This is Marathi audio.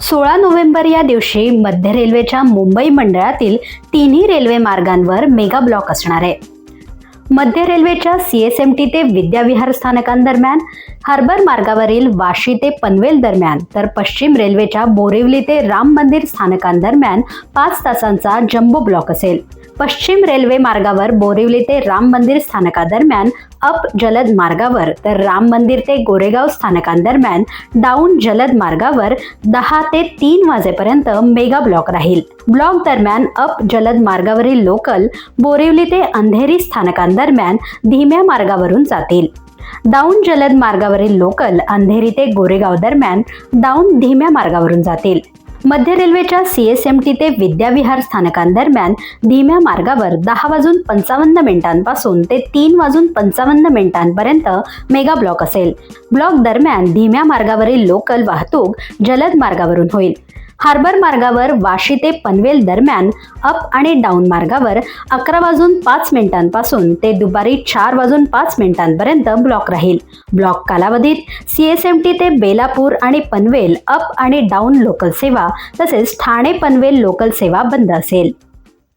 सोळा नोव्हेंबर या दिवशी मध्य रेल्वेच्या मुंबई मंडळातील तिन्ही रेल्वे मार्गांवर मेगा ब्लॉक असणार आहे. मध्य रेल्वेच्या सी एस एम टी ते विद्याविहार स्थानकांदरम्यान हार्बर मार्गावरील वाशी ते पनवेल दरम्यान तर पश्चिम रेल्वेच्या बोरिवली ते राम मंदिर स्थानकांदरम्यान पाच तासांचा जम्बो ब्लॉक असेल. पश्चिम रेल्वे मार्गावर बोरिवली ते राम मंदिर स्थानकादरम्यान अप जलद मार्गावर तर राम मंदिर ते गोरेगाव स्थानकांदरम्यान डाऊन जलद मार्गावर दहा ते तीन वाजेपर्यंत मेगा ब्लॉक राहील. ब्लॉक दरम्यान अप जलद मार्गावरील लोकल बोरिवली ते अंधेरी स्थानकांदरम्यान धीम्या मार्गावरून जातील. डाऊन जलद मार्गावरील लोकल अंधेरी ते गोरेगाव दरम्यान डाऊन धीम्या मार्गावरून जातील. मध्य रेल्वेच्या सी एस एम टी ते विद्याविहार स्थानकांदरम्यान धीम्या मार्गावर दहा वाजून पंचावन्न मिनिटांपासून ते तीन वाजून पंचावन्न मिनिटांपर्यंत मेगा ब्लॉक असेल. ब्लॉक दरम्यान धीम्या मार्गावरील लोकल वाहतूक जलद मार्गावरून होईल. हार्बर मार्गावर वाशी ते पनवेल दरम्यान अप आणि डाऊन मार्गावर अकरा वाजून पाच मिनिटांपासून ते दुपारी चार वाजून पाच मिनिटांपर्यंत ब्लॉक राहील. ब्लॉक कालावधीत सी एस एम टी ते बेलापूर आणि पनवेल अप आणि डाऊन लोकल सेवा तसेच ठाणे पनवेल लोकल सेवा बंद असेल.